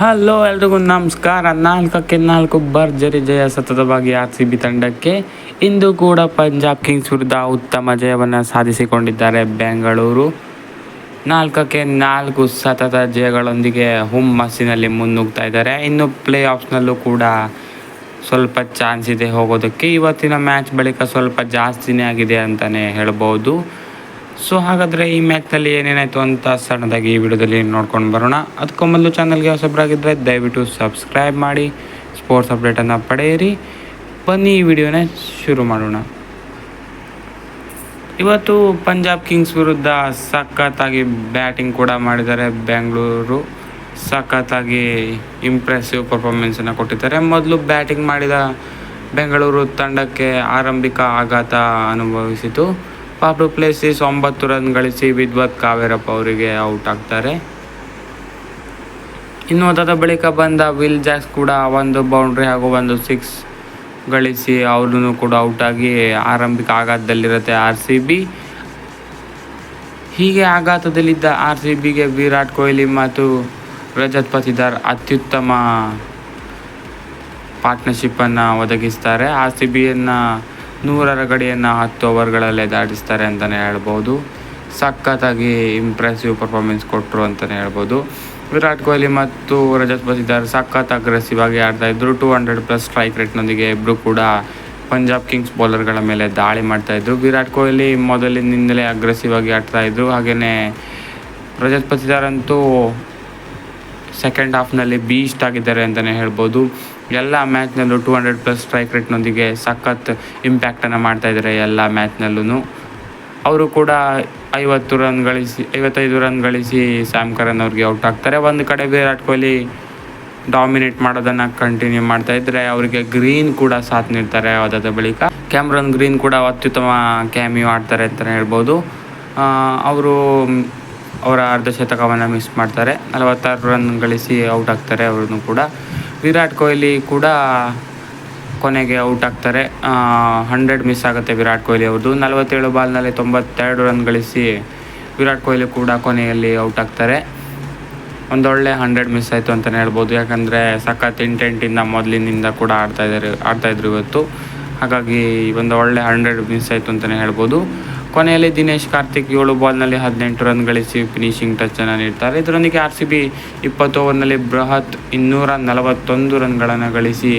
Hello ಎಲ್ರಿಗೂ ನಮಸ್ಕಾರ. ನಾಲ್ಕಕ್ಕೆ ನಾಲ್ಕು ಭರ್ಜರಿ ಜಯ ಸತತವಾಗಿ ಆರ್ ಸಿ ಬಿ ತಂಡಕ್ಕೆ. ಇಂದು ಕೂಡ ಪಂಜಾಬ್ ಕಿಂಗ್ಸ್ ವಿರುದ್ಧ ಉತ್ತಮ ಜಯವನ್ನು ಸಾಧಿಸಿಕೊಂಡಿದ್ದಾರೆ ಬೆಂಗಳೂರು. ನಾಲ್ಕಕ್ಕೆ ನಾಲ್ಕು ಸತತ ಜಯಗಳೊಂದಿಗೆ ಹುಮ್ಮಸ್ಸಿನಲ್ಲಿ ಮುನ್ನುಗ್ತಾ ಇದ್ದಾರೆ. ಇನ್ನು ಪ್ಲೇ ಆಫ್ಸ್ನಲ್ಲೂ ಕೂಡ ಸ್ವಲ್ಪ ಚಾನ್ಸ್ ಇದೆ ಹೋಗೋದಕ್ಕೆ. ಇವತ್ತಿನ ಮ್ಯಾಚ್ ಬಳಿಕ ಸ್ವಲ್ಪ ಜಾಸ್ತಿನೇ ಆಗಿದೆ ಅಂತಲೇ ಹೇಳ್ಬೋದು. ಸೊ ಹಾಗಾದರೆ ಈ ಮ್ಯಾಚ್ನಲ್ಲಿ ಏನೇನಾಯಿತು ಅಂತ ಸಣ್ಣದಾಗಿ ಈ ವಿಡಿಯೋದಲ್ಲಿ ನೋಡ್ಕೊಂಡು ಬರೋಣ. ಅದಕ್ಕೂ ಮೊದಲು ಚಾನಲ್ಗೆ ಹೊಸಬ್ರಾಗಿದ್ದರೆ ದಯವಿಟ್ಟು ಸಬ್ಸ್ಕ್ರೈಬ್ ಮಾಡಿ ಸ್ಪೋರ್ಟ್ಸ್ ಅಪ್ಡೇಟನ್ನು ಪಡೆಯಿರಿ. ಬನ್ನಿ ಈ ವಿಡಿಯೋನ ಶುರು ಮಾಡೋಣ. ಇವತ್ತು ಪಂಜಾಬ್ ಕಿಂಗ್ಸ್ ವಿರುದ್ಧ ಸಖತ್ತಾಗಿ ಬ್ಯಾಟಿಂಗ್ ಕೂಡ ಮಾಡಿದ್ದಾರೆ. ಬೆಂಗಳೂರು ಸಖತ್ತಾಗಿ ಇಂಪ್ರೆಸಿವ್ ಪರ್ಫಾರ್ಮೆನ್ಸನ್ನು ಕೊಟ್ಟಿದ್ದಾರೆ. ಮೊದಲು ಬ್ಯಾಟಿಂಗ್ ಮಾಡಿದ ಬೆಂಗಳೂರು ತಂಡಕ್ಕೆ ಆರಂಭಿಕ ಆಘಾತ ಅನುಭವಿಸಿತು. ಪಾಪು ಪ್ಲೇಸಿಸ್ ಒಂಬತ್ತು ರನ್ ಗಳಿಸಿ ವಿದ್ವತ್ ಕಾವೇರಪ್ಪ ಅವರಿಗೆ ಔಟ್ ಆಗ್ತಾರೆ. ಇನ್ನು ಅದಾದ ಬಳಿಕ ಬಂದ ವಿಲ್ ಜಾಕ್ಸ್ ಕೂಡ ಒಂದು ಬೌಂಡ್ರಿ ಹಾಗೂ ಒಂದು ಸಿಕ್ಸ್ ಗಳಿಸಿ ಅವ್ರೂ ಕೂಡ ಔಟ್ ಆಗಿ ಆರಂಭಿಕ ಆಘಾತದಲ್ಲಿರುತ್ತೆ ಆರ್ ಸಿ ಬಿ ಹೀಗೆ ಆಘಾತದಲ್ಲಿದ್ದ ಆರ್ ಸಿ ಬಿಗೆ ವಿರಾಟ್ ಕೊಹ್ಲಿ ಮತ್ತು ರಜತ್ ಪತಿದಾರ್ ಅತ್ಯುತ್ತಮ ಪಾರ್ಟ್ನರ್ಶಿಪ್ಪನ್ನು ಒದಗಿಸ್ತಾರೆ. ಆರ್ ಸಿ ಬಿಯನ್ನು ನೂರರ ಗಡಿಯನ್ನು ಹತ್ತು ಓವರ್ಗಳಲ್ಲೇ ದಾಟಿಸ್ತಾರೆ ಅಂತಲೇ ಹೇಳ್ಬೋದು. ಸಖತ್ತಾಗಿ ಇಂಪ್ರೆಸಿವ್ ಪರ್ಫಾರ್ಮೆನ್ಸ್ ಕೊಟ್ಟರು ಅಂತಲೇ ಹೇಳ್ಬೋದು. ವಿರಾಟ್ ಕೊಹ್ಲಿ ಮತ್ತು ರಜತ್ ಬಸಿದ್ದಾರ್ ಸಖತ್ ಅಗ್ರೆಸಿವ್ ಆಗಿ ಆಡ್ತಾ ಇದ್ರು. ಟೂ ಹಂಡ್ರೆಡ್ ಪ್ಲಸ್ ಸ್ಟ್ರೈಕ್ ರೇಟ್ನೊಂದಿಗೆ ಇಬ್ಬರು ಕೂಡ ಪಂಜಾಬ್ ಕಿಂಗ್ಸ್ ಬೌಲರ್ಗಳ ಮೇಲೆ ದಾಳಿ ಮಾಡ್ತಾಯಿದ್ರು ವಿರಾಟ್ ಕೊಹ್ಲಿ ಮೊದಲಿನಿಂದಲೇ ಅಗ್ರೆಸಿವ್ ಆಗಿ ಆಡ್ತಾ ಇದ್ರು. ಹಾಗೆಯೇ ರಜತ್ ಪತಿದಾರ್ ಅಂತೂ ಸೆಕೆಂಡ್ ಹಾಫ್ನಲ್ಲಿ ಬೀಸ್ಟ್ ಆಗಿದ್ದಾರೆ ಅಂತಲೇ ಹೇಳ್ಬೋದು. ಎಲ್ಲ ಮ್ಯಾಚ್ನಲ್ಲೂ ಟೂ ಹಂಡ್ರೆಡ್ ಪ್ಲಸ್ ಸ್ಟ್ರೈಕ್ ರೇಟ್ನೊಂದಿಗೆ ಸಖತ್ ಇಂಪ್ಯಾಕ್ಟನ್ನು ಮಾಡ್ತಾಯಿದ್ದಾರೆ ಎಲ್ಲ ಮ್ಯಾಚ್ನಲ್ಲೂ ಅವರು ಕೂಡ ಐವತ್ತು ರನ್ ಗಳಿಸಿ, ಐವತ್ತೈದು ರನ್ ಗಳಿಸಿ ಸ್ಯಾಮ್ ಕರನ್ ಅವ್ರಿಗೆ ಔಟ್ ಆಗ್ತಾರೆ ಒಂದು ಕಡೆ ವಿರಾಟ್ ಕೊಹ್ಲಿ ಡಾಮಿನೇಟ್ ಮಾಡೋದನ್ನು ಕಂಟಿನ್ಯೂ ಮಾಡ್ತಾ ಇದ್ದರೆ ಅವರಿಗೆ ಗ್ರೀನ್ ಕೂಡ ಸಾಥ್ ನೀಡ್ತಾರೆ ಅದಾದ ಬಳಿಕ. ಕ್ಯಾಮ್ರನ್ ಗ್ರೀನ್ ಕೂಡ ಅತ್ಯುತ್ತಮ ಕ್ಯಾಮಿಯೋ ಆಡ್ತಾರೆ ಅಂತಲೇ ಹೇಳ್ಬೋದು. ಅವರು ಅವರ ಅರ್ಧ ಶತಕವನ್ನು ಮಿಸ್ ಮಾಡ್ತಾರೆ. ನಲವತ್ತಾರು ರನ್ ಗಳಿಸಿ ಔಟ್ ಆಗ್ತಾರೆ ಅವ್ರನ್ನು ಕೂಡ. ವಿರಾಟ್ ಕೊಹ್ಲಿ ಕೂಡ ಕೊನೆಗೆ ಔಟ್ ಆಗ್ತಾರೆ. ಹಂಡ್ರೆಡ್ ಮಿಸ್ ಆಗುತ್ತೆ ವಿರಾಟ್ ಕೊಹ್ಲಿ ಅವ್ರದ್ದು ನಲವತ್ತೇಳು ಬಾಲ್ನಲ್ಲಿ ತೊಂಬತ್ತೆರಡು ರನ್ ಗಳಿಸಿ ವಿರಾಟ್ ಕೊಹ್ಲಿ ಕೂಡ ಕೊನೆಯಲ್ಲಿ ಔಟ್ ಆಗ್ತಾರೆ. ಒಂದೊಳ್ಳೆ ಹಂಡ್ರೆಡ್ ಮಿಸ್ ಆಯಿತು ಅಂತಲೇ ಹೇಳ್ಬೋದು. ಯಾಕಂದರೆ ಸಖತ್ ಇಂಟೆಂಟಿಂದ ಮೊದಲಿನಿಂದ ಕೂಡ ಆಡ್ತಾಯಿದ್ದಾರೆ ಆಡ್ತಾಯಿದ್ರು ಇವತ್ತು. ಹಾಗಾಗಿ ಒಂದು ಒಳ್ಳೆ ಹಂಡ್ರೆಡ್ ಮಿಸ್ ಆಯಿತು ಅಂತಲೇ ಹೇಳ್ಬೋದು. ಕೊನೆಯಲ್ಲಿ ದಿನೇಶ್ ಕಾರ್ತಿಕ್ ಏಳು ಬಾಲ್ನಲ್ಲಿ ಹದಿನೆಂಟು ರನ್ ಗಳಿಸಿ ಫಿನಿಶಿಂಗ್ ಟಚನ್ನು ನೀಡ್ತಾರೆ. ಇದರೊಂದಿಗೆ ಆರ್ ಸಿ ಬಿ ಇಪ್ಪತ್ತು ಓವರ್ನಲ್ಲಿ ಬೃಹತ್ ಇನ್ನೂರ ನಲವತ್ತೊಂದು ರನ್ಗಳನ್ನು ಗಳಿಸಿ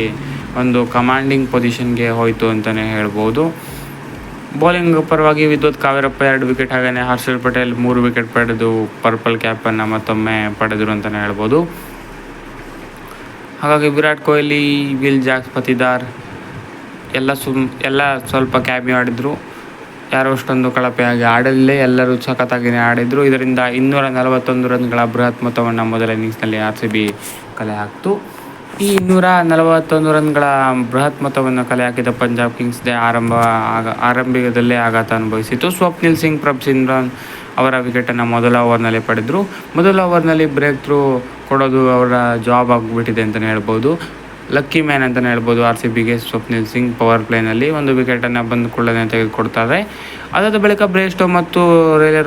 ಒಂದು ಕಮಾಂಡಿಂಗ್ ಪೊಸಿಷನ್ಗೆ ಹೋಯಿತು ಅಂತಲೇ ಹೇಳ್ಬೋದು. ಬೌಲಿಂಗ್ ಪರವಾಗಿ ವಿದ್ಯುತ್ ಕಾವೇರಪ್ಪ ಎರಡು ವಿಕೆಟ್ ಹಾಗೆಯೇ ಹರ್ಷಲ್ ಪಟೇಲ್ ಮೂರು ವಿಕೆಟ್ ಪಡೆದು ಪರ್ಪಲ್ ಕ್ಯಾಪನ್ನು ಮತ್ತೊಮ್ಮೆ ಪಡೆದರು ಅಂತಲೇ ಹೇಳ್ಬೋದು. ಹಾಗಾಗಿ ವಿರಾಟ್ ಕೊಹ್ಲಿ ವಿಲ್ ಜಾಕ್ಸ್ ಪತಿದಾರ್ ಎಲ್ಲ ಸುಮ್ ಎಲ್ಲ ಸ್ವಲ್ಪ ಕ್ಯಾಬಿ ಆಡಿದರು. ಯಾರೋ ಅಷ್ಟೊಂದು ಕಳಪೆಯಾಗಿ ಆಡಲೇ ಎಲ್ಲರೂ ಸಖತ್ತಾಗಿಯೇ ಆಡಿದರು. ಇದರಿಂದ ಇನ್ನೂರ ನಲವತ್ತೊಂದು ರನ್ಗಳ ಬೃಹತ್ ಮೊತ್ತವನ್ನು ಮೊದಲ ಇನ್ನಿಂಗ್ಸ್ನಲ್ಲಿ ಆರ್ ಸಿ ಬಿ ಕಲೆ ಹಾಕ್ತು. ಈ ಇನ್ನೂರ ನಲವತ್ತೊಂದು ರನ್ಗಳ ಬೃಹತ್ ಮೊತ್ತವನ್ನು ಕಲೆ ಹಾಕಿದ ಪಂಜಾಬ್ ಕಿಂಗ್ಸ್ದೇ ಆರಂಭ ಆಗ, ಆರಂಭಿಕದಲ್ಲೇ ಆಘಾತ ಅನುಭವಿಸಿತು ಸ್ವಪ್ನಿಲ್ ಸಿಂಗ್, ಪ್ರಭ್ ಸಿಮ್ರಾನ್ ಅವರ ವಿಕೆಟನ್ನು ಮೊದಲ ಓವರ್ನಲ್ಲಿ ಪಡೆದರು. ಮೊದಲ ಓವರ್ನಲ್ಲಿ ಬ್ರೇಕ್ ಥ್ರೂ ಕೊಡೋದು ಅವರ ಜಾಬ್ ಆಗಿಬಿಟ್ಟಿದೆ ಅಂತಲೇ ಹೇಳ್ಬೋದು. ಲಕ್ಕಿ ಮ್ಯಾನ್ ಅಂತಲೇ ಹೇಳ್ಬೋದು ಆರ್ ಸಿ ಬಿಗೆ ಸ್ವಪ್ನಿಲ್ ಸಿಂಗ್ ಪವರ್ ಪ್ಲೇನಲ್ಲಿ ಒಂದು ವಿಕೆಟನ್ನು ಬಂದು ಕೊಳ್ಳನೆ ತೆಗೆದುಕೊಡ್ತಾರೆ. ಅದಾದ ಬಳಿಕ ಬ್ರೇಸ್ಟೋ ಮತ್ತು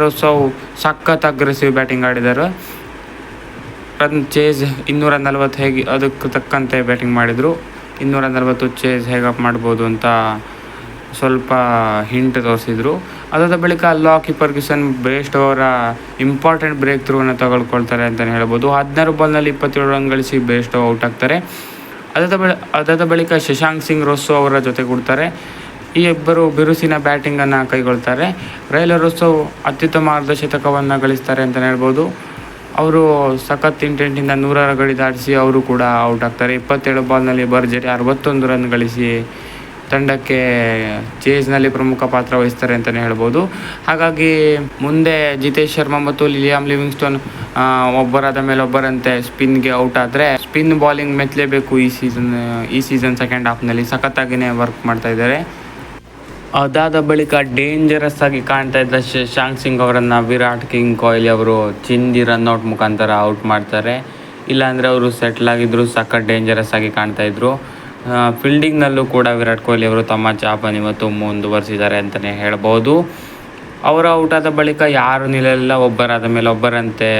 ರೋಸವ್ ಸಖತ್ ಅಗ್ರೆಸಿವ್ ಬ್ಯಾಟಿಂಗ್ ಆಡಿದರು. ರನ್ ಚೇಸ್ ಇನ್ನೂರ ನಲ್ವತ್ತು ಹೇಗೆ ಅದಕ್ಕೆ ತಕ್ಕಂತೆ ಬ್ಯಾಟಿಂಗ್ ಮಾಡಿದರು. ಇನ್ನೂರ ನಲ್ವತ್ತು ಚೇಸ್ ಹೇಗಪ್ ಮಾಡ್ಬೋದು ಅಂತ ಸ್ವಲ್ಪ ಹಿಂಟ್ ತೋರಿಸಿದರು. ಅದಾದ ಬಳಿಕ ಲಾ ಫರ್ಗ್ಯೂಸನ್ ಬ್ರೇಸ್ಟ್ ಅವರ ಇಂಪಾರ್ಟೆಂಟ್ ಬ್ರೇಕ್ ಥ್ರೂವನ್ನು ತಗೊಳ್ಕೊಳ್ತಾರೆ ಅಂತಲೇ ಹೇಳ್ಬೋದು. ಹದಿನಾರು ಬಾಲ್ನಲ್ಲಿ ಇಪ್ಪತ್ತೇಳು ರನ್ ಗಳಿಸಿ ಬ್ರೇಸ್ಟ್ ಔಟ್ ಆಗ್ತಾರೆ. ಅದಾದ ಬಳಿ ಅದಾದ ಬಳಿಕ ಶಶಾಂಕ್ ಸಿಂಗ್ ರೋಸೋ ಅವರ ಜೊತೆ ಕೊಡ್ತಾರೆ. ಈ ಇಬ್ಬರು ಬಿರುಸಿನ ಬ್ಯಾಟಿಂಗನ್ನು ಕೈಗೊಳ್ತಾರೆ. ರೈಲ್ ರೋಸೋ ಅತ್ಯುತ್ತಮ ಅರ್ಧ ಶತಕವನ್ನು ಗಳಿಸ್ತಾರೆ ಅಂತಲೇ ಹೇಳ್ಬೋದು. ಅವರು ಸಖತ್ ಇಂಟೆಂಟಿಂದ ನೂರಾರು ಗಡಿ ದಾಟಿಸಿ ಅವರು ಕೂಡ ಔಟ್ ಆಗ್ತಾರೆ. ಇಪ್ಪತ್ತೇಳು ಬಾಲ್ನಲ್ಲಿ ಭರ್ಜರಿ ಅರವತ್ತೊಂದು ರನ್ ಗಳಿಸಿ ತಂಡಕ್ಕೆ ಚೇಸ್ನಲ್ಲಿ ಪ್ರಮುಖ ಪಾತ್ರ ವಹಿಸ್ತಾರೆ ಅಂತಲೇ ಹೇಳ್ಬೋದು. ಹಾಗಾಗಿ ಮುಂದೆ ಜಿತೇಶ್ ಶರ್ಮಾ ಮತ್ತು ಲಿಲಿಯಾಮ್ ಲಿವಿಂಗ್ಸ್ಟೋನ್ ಒಬ್ಬರಾದ ಮೇಲೆ ಒಬ್ಬರಂತೆ ಸ್ಪಿನ್ಗೆ ಔಟ್ ಆದರೆ ಸ್ಪಿನ್ ಬಾಲಿಂಗ್ ಮೆತ್ತಲೇಬೇಕು ಈ ಸೀಸನ್ ಈ ಸೀಸನ್ ಸೆಕೆಂಡ್ ಹಾಫ್ನಲ್ಲಿ. ಸಖತ್ತಾಗಿಯೇ ವರ್ಕ್ ಮಾಡ್ತಾ ಇದ್ದಾರೆ. ಅದಾದ ಬಳಿಕ ಡೇಂಜರಸ್ ಆಗಿ ಕಾಣ್ತಾ ಇದ್ದ ಶಶಾಂಕ್ ಸಿಂಗ್ ಅವರನ್ನು ವಿರಾಟ್ ಕಿಂಗ್ ಕೊಹ್ಲಿ ಅವರು ಚಿಂದಿ ರನ್ಔಟ್ ಮುಖಾಂತರ ಔಟ್ ಮಾಡ್ತಾರೆ. ಇಲ್ಲಾಂದರೆ ಅವರು ಸೆಟ್ಲ್ ಆಗಿದ್ರು, ಸಖತ್ ಡೇಂಜರಸ್ ಆಗಿ ಕಾಣ್ತಾ ಇದ್ರು. ಫೀಲ್ಡಿಂಗ್ನಲ್ಲೂ ಕೂಡ ವಿರಾಟ್ ಕೊಹ್ಲಿ ಅವರು ತಮ್ಮ ಚಾಪನ್ನು ಇವತ್ತು ಮುಂದುವರಿಸಿದ್ದಾರೆ ಅಂತಲೇ ಹೇಳ್ಬೋದು. ಅವರ ಔಟ್ ಆದ ಬಳಿಕ ಯಾರು ನಿಲ್ಲಲಿಲ್ಲ, ಒಬ್ಬರಾದ ಮೇಲೆ ಒಬ್ಬರಂತೆ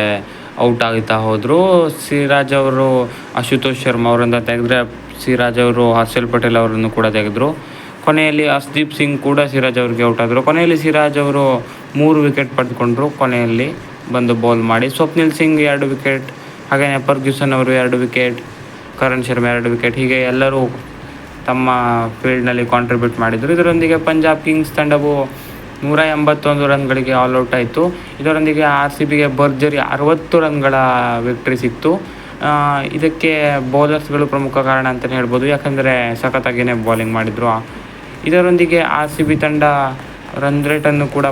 ಔಟ್ ಆಗ್ತಾ ಹೋದರು. ಸಿರಾಜ್ ಅವರು, ಅಶುತೋಷ್ ಶರ್ಮಾ ಅವರಿಂದ ತೆಗೆದ್ರೆ ಸಿರಾಜ್ ಅವರು, ಹರ್ಷಲ್ ಪಟೇಲ್ ಅವರನ್ನು ಕೂಡ ತೆಗೆದ್ರು. ಕೊನೆಯಲ್ಲಿ ಹರ್ಷ್ದೀಪ್ ಸಿಂಗ್ ಕೂಡ ಸಿರಾಜ್ ಅವ್ರಿಗೆ ಔಟ್ ಆದರು. ಕೊನೆಯಲ್ಲಿ ಸಿರಾಜ್ ಅವರು ಮೂರು ವಿಕೆಟ್ ಪಡೆದುಕೊಂಡ್ರು ಕೊನೆಯಲ್ಲಿ ಬಂದು ಬೌಲ್ ಮಾಡಿ. ಸ್ವಪ್ನಿಲ್ ಸಿಂಗ್ ಎರಡು ವಿಕೆಟ್ ಹಾಗೆಯೇ ಫರ್ಗ್ಯೂಸನ್ ಅವರು ಎರಡು ವಿಕೆಟ್ ಕರಣ್ ಶರ್ಮಾ ಎರಡು ವಿಕೆಟ್ ಹೀಗೆ ಎಲ್ಲರೂ ತಮ್ಮ ಫೀಲ್ಡ್ನಲ್ಲಿ ಕಾಂಟ್ರಿಬ್ಯೂಟ್ ಮಾಡಿದರು. ಇದರೊಂದಿಗೆ ಪಂಜಾಬ್ ಕಿಂಗ್ಸ್ ತಂಡವು ನೂರ ಎಂಬತ್ತೊಂದು ರನ್ಗಳಿಗೆ ಆಲ್ ಔಟ್ ಆಯಿತು. ಇದರೊಂದಿಗೆ ಆರ್ ಸಿ ಬಿಗೆ ಭರ್ಜರಿ ಅರವತ್ತು ರನ್ಗಳ ವಿಕ್ಟ್ರಿ ಸಿಕ್ತು. ಇದಕ್ಕೆ ಬೌಲರ್ಸ್ಗಳು ಪ್ರಮುಖ ಕಾರಣ ಅಂತಲೇ ಹೇಳ್ಬೋದು. ಯಾಕಂದರೆ ಸಖತ್ತಾಗಿಯೇ ಬೌಲಿಂಗ್ ಮಾಡಿದರು. ಇದರೊಂದಿಗೆ ಆರ್ ಸಿ ಬಿ ತಂಡ ರನ್ ರೇಟನ್ನು ಕೂಡ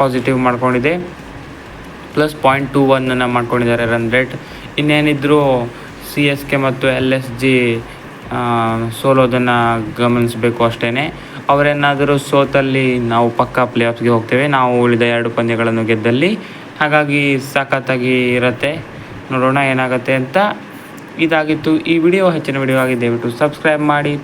ಪಾಸಿಟಿವ್ ಮಾಡ್ಕೊಂಡಿದೆ. ಪ್ಲಸ್ ಪಾಯಿಂಟ್ ಟೂ ಒನ್ನನ್ನು ಮಾಡ್ಕೊಂಡಿದ್ದಾರೆ ರನ್ ರೇಟ್ ಇನ್ನೇನಿದ್ರೂ ಸಿ ಎಸ್ ಕೆ ಮತ್ತು ಎಲ್ ಎಸ್ ಜಿ ಸೋಲೋದನ್ನು ಗಮನಿಸಬೇಕು ಅಷ್ಟೇ ಅವರೇನಾದರೂ ಸೋತಲ್ಲಿ ನಾವು ಪಕ್ಕಾ ಪ್ಲೇ ಆಫ್ಗೆ ಹೋಗ್ತೇವೆ. ನಾವು ಉಳಿದ ಎರಡು ಪಂದ್ಯಗಳನ್ನು ಗೆದ್ದಲ್ಲಿ. ಹಾಗಾಗಿ ಸಖತ್ತಾಗಿ ಇರುತ್ತೆ. ನೋಡೋಣ ಏನಾಗುತ್ತೆ ಅಂತ ಇದಾಗಿತ್ತು ಈ ವಿಡಿಯೋ. ಹೆಚ್ಚಿನ ವಿಡಿಯೋ ಆಗಿ ದಯವಿಟ್ಟು ಸಬ್ಸ್ಕ್ರೈಬ್ ಮಾಡಿ.